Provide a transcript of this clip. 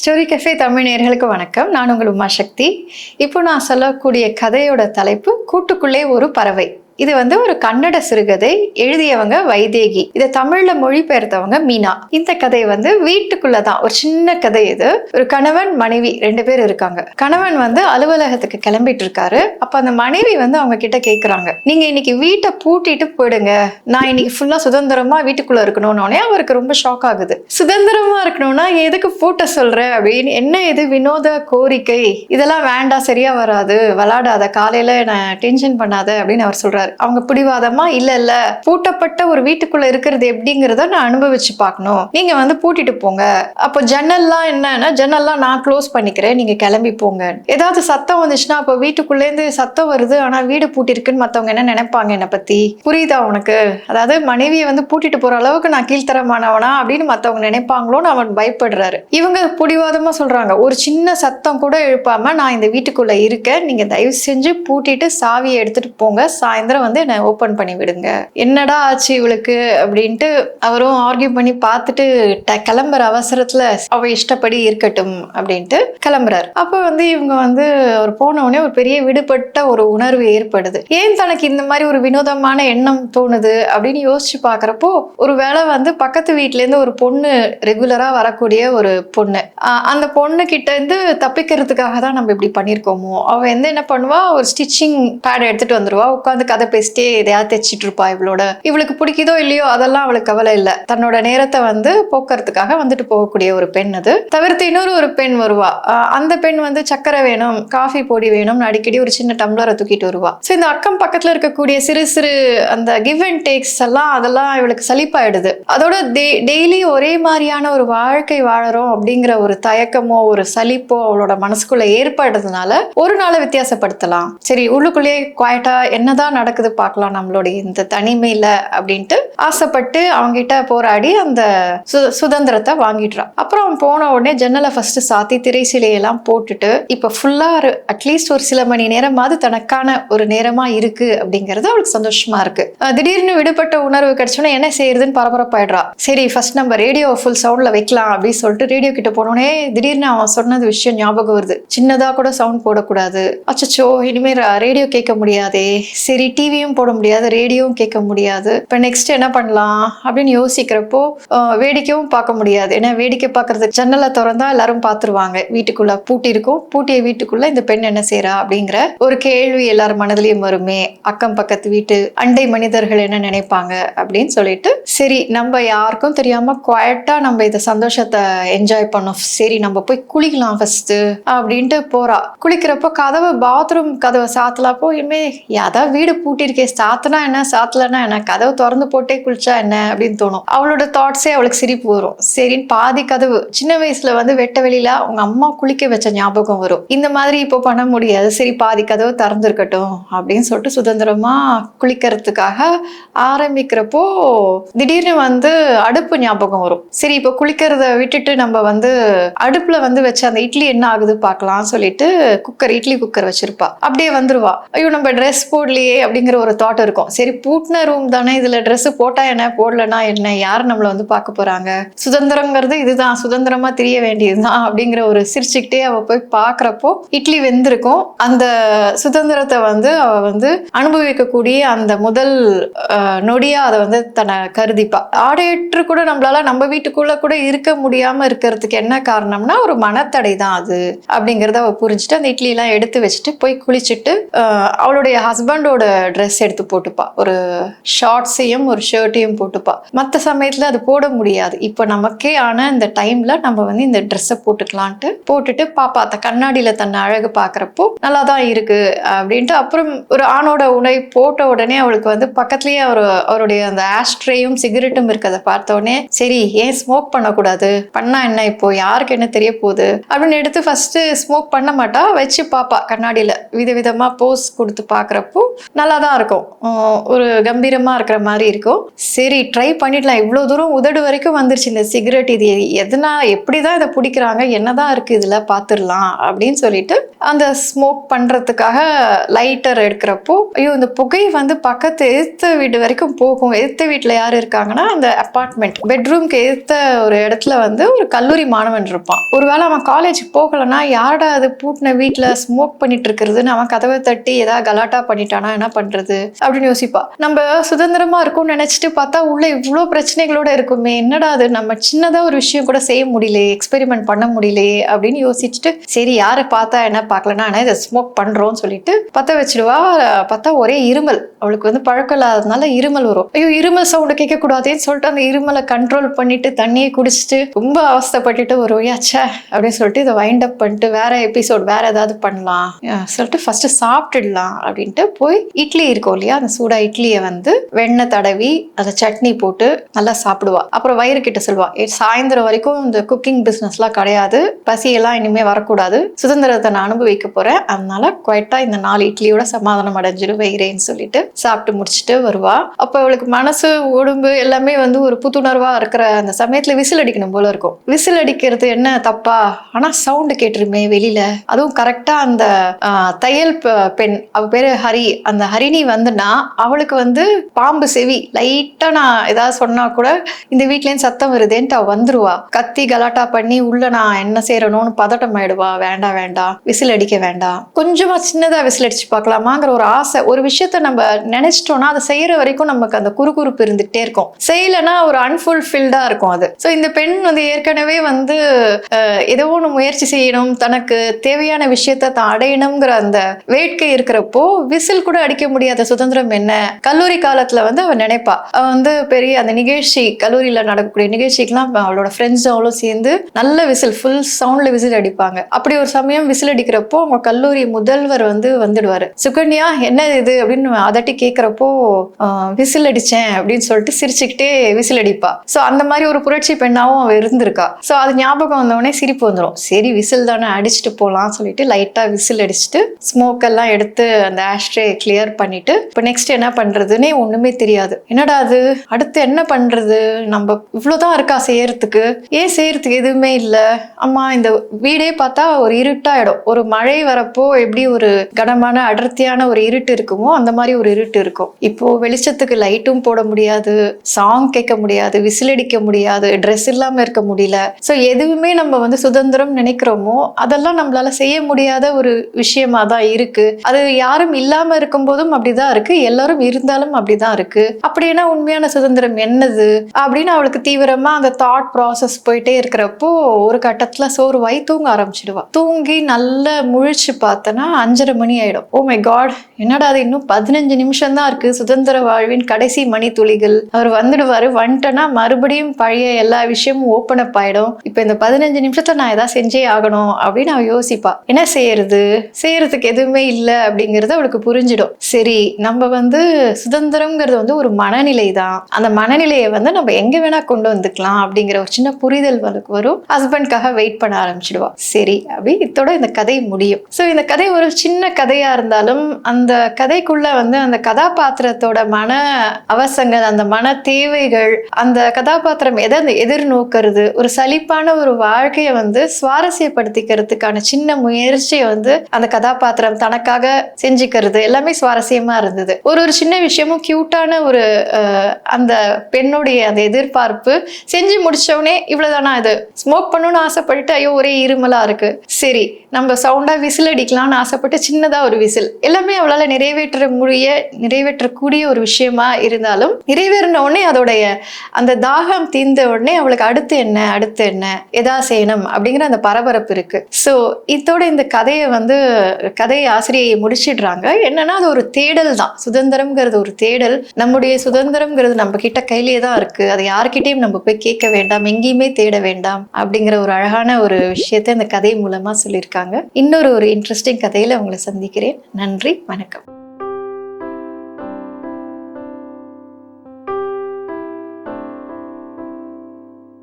Story cafe Tamil நேர்களுக்கு வணக்கம். நான் உங்கள் உமா சக்தி. இப்போ நான் சொல்லக்கூடிய கதையோட தலைப்பு கூட்டுக்குள்ளே ஒரு பறவை. இது வந்து ஒரு கன்னட சிறுகதை எழுதியவங்க வைதேகி. இதை தமிழ்ல மொழிபெயர்த்தவங்க மீனா. இந்த கதை வந்து வீட்டுக்குள்ளதான். ஒரு சின்ன கதை இது. ஒரு கணவன் மனைவி ரெண்டு பேர் இருக்காங்க. கணவன் வந்து அலுவலகத்துக்கு கிளம்பிட்டு இருக்காரு அப்ப அந்த மனைவி வந்து அவங்க கிட்ட கேக்குறாங்க. நீங்க இன்னைக்கு வீட்டை பூட்டிட்டு போயிடுங்க. நான் இன்னைக்கு ஃபுல்லா சுதந்திரமா வீட்டுக்குள்ள இருக்கணும்னு அவருக்கு ரொம்ப ஷாக் ஆகுது. சுதந்திரமா இருக்கணும்னா எதுக்கு பூட்ட சொல்ற? அப்படின்னு என்ன இது வினோத கோரிக்கை? இதெல்லாம் வேண்டாம் சரியா வராது. விளாடாத. காலையில நான் டென்ஷன் பண்ணாத. அப்படின்னு அவர் சொல்றாரு. அவங்க பிடிவாதமா இல்ல இல்ல பூட்டப்பட்ட ஒரு வீட்டுக்குள்ள இருக்கிறது எப்படிங்கிறத நான் அனுபவிச்சு பார்க்கணும். நீங்க வந்து பூட்டிட்டு போங்க. அப்போ ஜன்னல்லாம் என்னன்னா ஜன்னல்லாம் நான் க்ளோஸ் பண்ணிக்கிறேன். நீங்க கிளம்பி போங்க. ஏதாவது சத்தம் வந்துச்சுன்னா அப்போ வீட்டுக்குள்ளேருந்து சத்தம் வருது. ஆனா வீடு பூட்டிருக்குன்னு மத்தவங்க என்ன நினைப்பாங்க என்னை பத்தி? புரியுதா உனக்கு? அதாவது மனைவியை வந்து பூட்டிட்டு போற அளவுக்கு நான் கீழ்த்தரமானவனா அப்படின்னு மத்தவங்க நினைப்பாங்களோன்னு அவன் பயப்படுறாரு. இவங்க பிடிவாதமா சொல்றாங்க. ஒரு சின்ன சத்தம் கூட எழுப்பாம நான் இந்த வீட்டுக்குள்ள இருக்கேன். நீங்க தயவு செஞ்சு பூட்டிட்டு சாவியை எடுத்துட்டு போங்க. சாயந்தரம் வந்து என்னை ஓப்பன் பண்ணி விடுங்க. என்னடா ஆச்சு இவளுக்கு? அப்படின்ட்டு அவரும் ஆர்கியூ பண்ணி பார்த்துட்டு கிளம்புற அவசரத்துல அவ இஷ்டப்படி இருக்கட்டும் அப்படின்ட்டு கிளம்புறாரு. அப்போ வந்து இவங்க வந்து அவர் போன உடனே ஒரு பெரிய விடுபட்ட ஒரு உணர்வு ஏற்படுது. ஏன் தனக்கு இந்த மாதிரி ஒரு வினோதமான எண்ணம் தோணுது? அப்படின்னு யோசிச்சு பார்க்குறப்போ ஒரு வேளை வந்து பக்கத்து வீட்ல இருந்து ஒரு பொண்ணு ரெகுலரா வரக்கூடிய ஒரு பொண்ணு. அந்த பொண்ணு கிட்ட இருந்து தப்பிக்கிறதுக்காக தான் நம்ம இப்படி பண்ணியிருக்கோமோ? அவ வந்து என்ன பண்ணுவா? ஒரு ஸ்டிச்சிங் பேட் எடுத்துட்டு வந்துருவா. உட்காந்து கதை பேசிட்டே எதையாவது தைச்சிட்டு இருப்பா இவளோட. இவளுக்கு பிடிக்குதோ இல்லையோ அதெல்லாம் அவளுக்கு கவலை இல்லை. தன்னோட நேரத்தை வந்து போக்குறதுக்காக வந்துட்டு போகக்கூடிய ஒரு பெண் அது. தவிர்த்து இன்னொரு ஒரு பெண் வருவா. அந்த பெண் வந்து சக்கரை வேணும் காஃபி பொடி வேணும்னு அடிக்கடி ஒரு சின்ன டம்ளரை தூக்கிட்டு வருவா. ஸோ இந்த அக்கம் பக்கத்துல இருக்கக்கூடிய சிறு சிறு அந்த கிவ் அண்ட் டேக்ஸ் எல்லாம் அதெல்லாம் இவளுக்கு சலிப்பாயிடுது. அதோட டெய்லி ஒரே மாதிரியான ஒரு வாழ்க்கை வாழறோம் அப்படிங்கிற ஒரு தயக்கமோ ஒரு சலிப்போ அவளோட மனசுக்குள்ள ஏற்படுறதுனால ஒரு நாளை வித்தியாசப்படுத்தலாம். சரி உள்ளுக்குள்ளேயே குவாய்ட்டா என்னதான் நடக்குது பார்க்கலாம் நம்மளுடைய இந்த தனிமையில அப்படின்ட்டு ஆசைப்பட்டு அவங்கிட்ட போராடி அந்த சு- சுதந்திரத்தை வாங்கிடுறா. அப்புறம் அவன் போன உடனே ஜன்னலை ஃபர்ஸ்ட் சாத்தி திரைசிலையெல்லாம் போட்டுட்டு இப்ப ஃபுல்லா அட்லீஸ்ட் ஒரு சில மணி நேரமாவது தனக்கான ஒரு நேரமா இருக்கு அப்படிங்கிறது அவளுக்கு சந்தோஷமா இருக்கு. திடீர்னு விடுபட்ட உணர்வு கிடைச்சோன்னே என்ன செய்யறதுன்னு பரபரப்பாயிடுறா. சரி ஃபர்ஸ்ட் நம்ம ரேடியோ ஃபுல் சவுண்ட்ல வைக்கலாம் அப்படின்னு சொல்லிட்டு ரேடியோ கிட்ட போனோடனே திடீர்னு அவன் சொன்னது விஷயம் ஞாபகம் வருது. சின்னதா கூட சவுண்ட் போடக்கூடாது. அச்சச்சோ இனிமே ரேடியோ கேட்க முடியாதே. சரி டிவியும் போட முடியாது ரேடியோவும் கேட்க முடியாது. இப்போ நெக்ஸ்ட் என்ன பண்ணலாம் அப்படின்னு யோசிக்கிறப்போ வேடிக்கையும் பார்க்க முடியாது. ஏன்னா வேடிக்கை பார்க்கறது ஜன்னலை திறந்தா எல்லாரும் பார்த்துருவாங்க. வீட்டுக்குள்ள பூட்டி இருக்கும். பூட்டிய வீட்டுக்குள்ள இந்த பெண் என்ன செய்யறா அப்படிங்கிற ஒரு கேள்வி எல்லார் மனதிலையும் வருமே. அக்கம் பக்கத்து வீட்டு அண்டை மனிதர்கள் என்ன நினைப்பாங்க அப்படின்னு சொல்லிட்டு சரி நம்ம யாருக்கும் தெரியாம குவாய்ட்டா நம்ம இந்த சந்தோஷத்தை என்ஜாய் பண்ணோம். சரி நம்ம போய் குளிக்கலாம் ஃபர்ஸ்ட் அப்படின்ட்டு போறா. குளிக்கிறப்போ கதவை பாத்ரூம் கதவை சாத்தலாப்போ இனிமே அதான் வீடு கூட்டியிருக்கே சாத்தனா என்ன சாத்தலன்னா என்ன கதவு திறந்து போட்டே குளிச்சா என்ன அப்படின்னு தோணும். அவளோட தாட்ஸே அவளுக்கு சிரிப்பு வரும். சரின்னு பாதி கதவு சின்ன வயசுல வந்து வெட்ட வெளியில அவங்க அம்மா குளிக்க வச்ச ஞாபகம் வரும். இந்த மாதிரி இப்போ பண்ண முடியாது. சரி பாதி கதவு திறந்துருக்கட்டும் அப்படின்னு சொல்லிட்டு சுதந்திரமா குளிக்கிறதுக்காக ஆரம்பிக்கிறப்போ திடீர்னு வந்து அடுப்பு ஞாபகம் வரும். சரி இப்போ குளிக்கிறத விட்டுட்டு நம்ம வந்து அடுப்புல வந்து வச்ச அந்த இட்லி என்ன ஆகுது பார்க்கலாம் சொல்லிட்டு குக்கர் இட்லி குக்கர் வச்சிருப்பா. அப்படியே வந்துருவா. ஐயோ நம்ம ட்ரெஸ் போடலையே அப்படிங்கிற ஒரு தாட் இருக்கும். சரி பூட்டின ரூம் தானே இதுல ட்ரெஸ் போட்டா என்ன போடலனா என்ன யார் நம்மள வந்து பார்க்க போறாங்க? சுதந்திரங்கிறது இதுதான். சுதந்திரமா தெரிய வேண்டியதுதான் அப்படிங்கிற ஒரு சிரிச்சுக்கிட்டே அவ போய் பார்க்குறப்போ இட்லி வெந்திருக்கும். அந்த சுதந்திரத்தை வந்து அவ வந்து அனுபவிக்கக்கூடிய அந்த முதல் நொடியாக நொடியா அதை வந்து தன்னை கருதிப்பா. ஆடையற்று கூட நம்மளால நம்ம வீட்டுக்குள்ள கூட இருக்க முடியாம இருக்கிறதுக்கு என்ன காரணம்னா ஒரு மனத்தடை தான் அது அப்படிங்கறத அவ புரிஞ்சுட்டு அந்த இட்லி எல்லாம் எடுத்து வச்சுட்டு போய் குளிச்சுட்டு அவளுடைய ஹஸ்பண்டோட ட்ரெஸ் எடுத்து போட்டுப்பா. ஒரு ஷார்ட்ஸையும் ஒரு ஷர்ட்டையும் போட்டுப்பா. மற்ற சமயத்துல அது போட முடியாது. இப்போ நமக்கே ஆன இந்த டைம்ல நம்ம வந்து இந்த ட்ரெஸ்ஸை போட்டுக்கலான்ட்டு போட்டுட்டு பாப்பா அந்த கண்ணாடியில தன்னை அழகு பார்க்குறப்போ நல்லா தான் இருக்கு அப்படின்ட்டு அப்புறம் ஒரு ஆணோட உடை போட்ட உடனே அவளுக்கு வந்து பக்கத்துலயே அவர் அவருடைய அந்த ஆஸ்ட்ரேயும் சிகரெட்டும் இருக்கிறத பார்த்த உடனே சரி ஏன் ஸ்மோக் பண்ணக்கூடாது? பண்ணா என்ன இப்போ? யாருக்கு என்ன தெரிய போகுது? அப்படின்னு எடுத்து ஃபர்ஸ்ட் ஸ்மோக் பண்ண மாட்டா வச்சு பாப்பா கண்ணாடியில. விதவிதமா போஸ் கொடுத்து பார்க்குறப்போ நல்லா தான் இருக்கும். ஒரு கம்பீரமாக இருக்கிற மாதிரி இருக்கும். சரி ட்ரை பண்ணிடலாம். இவ்வளோ தூரம் உதடு வரைக்கும் வந்துருச்சு இந்த சிகரெட் இது எதுனா எப்படிதான் இதை பிடிக்கிறாங்க? என்னதான் இருக்குது இதில்? பார்த்துடலாம் அப்படின்னு சொல்லிட்டு அந்த ஸ்மோக் பண்ணுறதுக்காக லைட்டர் எடுக்கிறப்போ ஐயோ இந்த புகை வந்து பக்கத்து எதிர்த்த வீடு வரைக்கும் போகும். எதிர்த்த வீட்டில் யார் இருக்காங்கன்னா அந்த அப்பார்ட்மெண்ட் பெட்ரூம்க்கு எதிர்த்த ஒரு இடத்துல வந்து ஒரு கல்லூரி மாணவன் இருப்பான். ஒருவேளை அவன் காலேஜ் போகலன்னா யாரடா அது பூட்டின வீட்டில் ஸ்மோக் பண்ணிட்டு இருக்கிறதுன்னு அவன் கதவை தட்டி ஏதாவது கலாட்டா பண்ணிட்டானா என்ன பண்றது அப்படின்னு யோசிப்பா. நம்ம சுதந்திரமா இருக்கும்னு நினைச்சிட்டு பார்த்தா உள்ள இவ்வளோ பிரச்சனைகளோட இருக்குமே என்னடா அது? நம்ம சின்னதா ஒரு விஷயம் கூட செய்ய முடியலையே எக்ஸ்பெரிமெண்ட் பண்ண முடியலையே அப்படின்னு யோசிச்சுட்டு சரி யாரை பார்த்தா என்ன பார்க்கலன்னா ஆனால் இதை ஸ்மோக் பண்றோம்னு சொல்லிட்டு பத்த வச்சிடுவா. பார்த்தா ஒரே இருமல். அவளுக்கு வந்து பழக்கம் இல்லாததுனால இருமல் வரும். ஐயோ இருமல் சவுண்டு கேட்கக்கூடாதேன்னு சொல்லிட்டு அந்த இருமலை கண்ட்ரோல் பண்ணிட்டு தண்ணியை குடிச்சிட்டு ரொம்ப அவஸ்தைப்பட்டுட்டு ஒரு ச்சே அப்படின்னு சொல்லிட்டு இதை வைண்ட் அப் பண்ணிட்டு வேற எபிசோட் வேற ஏதாவது பண்ணலாம். சொல்லிட்டு ஃபர்ஸ்ட் சாப்பிட்டுடலாம் அப்படின்ட்டு போய் இட்லி இருக்கும் இல்லையா? அந்த சூடா இட்லியை வந்து வெண்ணெய் தடவி அதை சட்னி போட்டு நல்லா சாப்பிடுவா. அப்புறம் வயிறு கிட்ட சொல்லுவா சாயந்தரம் வரைக்கும் இந்த குக்கிங் பிஸ்னஸ்லாம் கிடையாது. பசியெல்லாம் இனிமே வரக்கூடாது. சுதந்திரத்தை நான் அனுபவிக்க போறேன். அதனால குவைட்டா இந்த நாலு இட்லியோட சமாதானம் அடைஞ்சிரு வயிறேன்னு சொல்லிட்டு சாப்பிட்டு முடிச்சுட்டு வருவா. அப்போ அவளுக்கு மனசு உடம்பு எல்லாமே வந்து ஒரு புத்துணர்வா இருக்கிற அந்த சமயத்துல விசில் அடிக்கணும் போல இருக்கும். விசில் அடிக்கிறது என்ன தப்பா? ஆனா சவுண்டு கேட்டுருமே வெளியில. அதுவும் கரெக்டா அந்த தையல் பெண் அவ பேரு ஹரி. அந்த ஹரி ஹரிணி வந்துன்னா அவளுக்கு வந்து பாம்பு செவி. லைட்டா நான் ஏதாவது சொன்னா கூட இந்த வீட்லேயும் சத்தம் வருதேன்ட்டு அவ வந்துருவா. கத்தி கலாட்டா பண்ணி உள்ள நான் என்ன செய்யறணும்னு பதட்டம் ஆயிடுவா. வேண்டாம் வேண்டாம் விசில் அடிக்க வேண்டாம் கொஞ்சமா சின்னதா விசில் அடிச்சு பார்க்கலாமாங்கிற ஒரு ஆசை. ஒரு விஷயத்த நம்ம நினைச்சிட்டோம்னா அதை செய்யற வரைக்கும் நமக்கு அந்த குறுகுறுப்பு இருந்துகிட்டே இருக்கும். செய்யலைன்னா ஒரு அன்ஃபுல்ஃபில்டா இருக்கும் அது. ஸோ இந்த பெண் வந்து ஏற்கனவே வந்து ஏதோ ஒன்று முயற்சி செய்யணும். தனக்கு தேவையான விஷயத்த தான் அடையணுங்கிற அந்த வேட்கை இருக்கிறப்போ விசில் கூட அடிக்க முடியாத சுதந்திரம் என்ன? கல்லூரி காலத்துல வந்து அவன் நினைப்பா. அவன் வந்து பெரிய அந்த நிகழ்ச்சி கல்லூரியில நடக்கக்கூடிய நிகழ்ச்சிக்கெல்லாம் அவளோட ஃப்ரெண்ட்ஸ் அவளும் சேர்ந்து நல்ல விசில் ஃபுல் சவுண்ட்ல விசில் அடிப்பாங்க. அப்படி ஒரு சமயம் விசில் அடிக்கிறப்போ அவங்க கல்லூரி முதல்வர் வந்து வந்துடுவாரு. சுகன்யா என்ன இது? அப்படின்னு அதட்டி கேட்கிறப்போ விசில் அடிச்சேன் அப்படின்னு சொல்லிட்டு சிரிச்சுக்கிட்டே விசில் அடிப்பா. ஸோ அந்த மாதிரி ஒரு புரட்சி பெண்ணாவும் அவ இருந்திருக்கா. ஸோ அது ஞாபகம் வந்தவொடனே சிரிப்பு வந்துடும் சரி விசில் தானே அடிச்சுட்டு போகலாம் சொல்லிட்டு லைட்டா விசில் அடிச்சுட்டு ஸ்மோக் எல்லாம் எடுத்து அந்த ஆஷ்ட்ரே கிளியர் பண்ணிட்டு இப்போ நெக்ஸ்ட் என்ன பண்றதுன்னே ஒண்ணுமே தெரியாது. என்னடா அது? அடுத்து என்ன பண்றது? நம்ம இவ்வளோதான் இருக்கா செய்யறதுக்கு? ஏன் செய்யறதுக்கு எதுவுமே இல்லை? அம்மா இந்த வீடே பார்த்தா ஒரு இருட்டாயிடும். ஒரு மழை வரப்போ எப்படி ஒரு கனமான அடர்த்தியான ஒரு இருட்டு இருக்குமோ அந்த மாதிரி ஒரு இருட்டு இருக்கும். இப்போ வெளிச்சத்துக்கு லைட்டும் போட முடியாது சாங் கேட்க முடியாது விசில் அடிக்க முடியாது ட்ரெஸ் இல்லாம இருக்க முடியல. ஸோ எதுவுமே நம்ம வந்து சுதந்திரம் நினைக்கிறோமோ அதெல்லாம் நம்மளால செய்ய முடியாத ஒரு விஷயமா தான் இருக்கு. அது யாரும் இல்லாம இருக்கும்போதும் அப்படிதான் இருக்கு. எல்லாரும் இருந்தாலும் அப்படிதான் இருக்கு. அப்படின்னா உண்மையான சுதந்திரம் என்னது? அப்படின்னு அவளுக்கு தீவிரமா அந்த தாட் ப்ராசஸ் போயிட்டே இருக்கிறப்போ ஒரு கட்டத்துல சோர்வாய் தூங்க ஆரம்பிச்சிடுவா. தூங்கி நல்லா முழிச்சு பார்த்தனா அஞ்சரை மணி ஆயிடும். ஓ மை காட் என்னடா அது இன்னும் பதினஞ்சு நிமிஷம் தான் இருக்கு. சுதந்திர வாழ்வின் கடைசி மணி துளிகள். அவர் வந்துடுவாரு வந்துட்டனா மறுபடியும் பழைய எல்லா விஷயமும் ஓப்பன் அப் ஆயிடும். இப்போ இந்த பதினஞ்சு நிமிஷத்தை நான் ஏதாவது செஞ்சே ஆகணும் அப்படின்னு அவ யோசிப்பா. என்ன செய்யறது? செய்யறதுக்கு எதுவுமே இல்லை அப்படிங்கிறது அவளுக்கு புரிஞ்சிடும். சரி நம்ம வந்து சுதந்திரம்ங்கிறது வந்து ஒரு மனநிலை தான் அந்த மனநிலையை வந்து நம்ம எங்க வேணா கொண்டு வந்துக்கலாம் அப்படிங்கிற ஒரு சின்ன புரிதல் வந்து வரும். ஹஸ்பண்ட்காக வெயிட் பண்ண ஆரம்பிச்சிடுவா. சரி அப்படி இதோட இந்த கதை முடியும். ஸோ இந்த கதை ஒரு சின்ன கதையா இருந்தாலும் அந்த கதைக்குள்ள வந்து அந்த கதாபாத்திரத்தோட மன அவசங்கள் அந்த மன தேவைகள் அந்த கதாபாத்திரம் எதை அந்த எதிர்நோக்கிறது ஒரு சலிப்பான ஒரு வாழ்க்கையை வந்து சுவாரஸ்யப்படுத்திக்கிறதுக்கான சின்ன முயற்சியை வந்து அந்த கதாபாத்திரம் தனக்காக செஞ்சுக்கிறது எல்லாமே சுவாரஸ்யம் இருந்தது. ஒரு ஒரு சின்ன விஷயமும் கியூட்டான ஒரு அந்த பெண்ணுடைய அந்த எதிர்பார்ப்பு செஞ்சு முடிச்சவனே இவ்வளவுதானா இது? ஸ்மோக் பண்ணணும்னு ஆசைப்பட்டு ஐயோ ஒரே இருமலா இருக்கு. சரி நம்ம சவுண்டா விசில் அடிக்கலாம்னு ஆசைப்பட்டு சின்னதா ஒரு விசில். எல்லாமே அவளால நிறைவேற்ற முடிய நிறைவேற்றக்கூடிய ஒரு விஷயமா இருந்தாலும் நிறைவேறின உடனே அதோடைய அந்த தாகம் தீர்ந்த உடனே அவளுக்கு அடுத்து என்ன அடுத்து என்ன எதா செய்யணும் அப்படிங்கிற அந்த பரபரப்பு இருக்கு. ஸோ இதோட இந்த கதையை வந்து கதை ஆசிரியை முடிச்சிடுறாங்க. என்னன்னா அது ஒரு தேடல் தான். சுதந்திரம்ங்கிறது ஒரு தேடல். நம்முடைய சுதந்திரம்ங்கிறது நம்ம கிட்ட கையிலேயே தான் இருக்கு. அதை யார்கிட்டயும் நம்ம போய் கேட்க வேண்டாம். எங்கேயுமே தேட வேண்டாம் அப்படிங்கிற ஒரு அழகான ஒரு விஷயத்தை இந்த கதை மூலமா சொல்லியிருக்காங்க. இன்னொரு ஒரு இன்ட்ரெஸ்டிங் கதையில உங்களை சந்திக்கிறேன். நன்றி. வணக்கம்.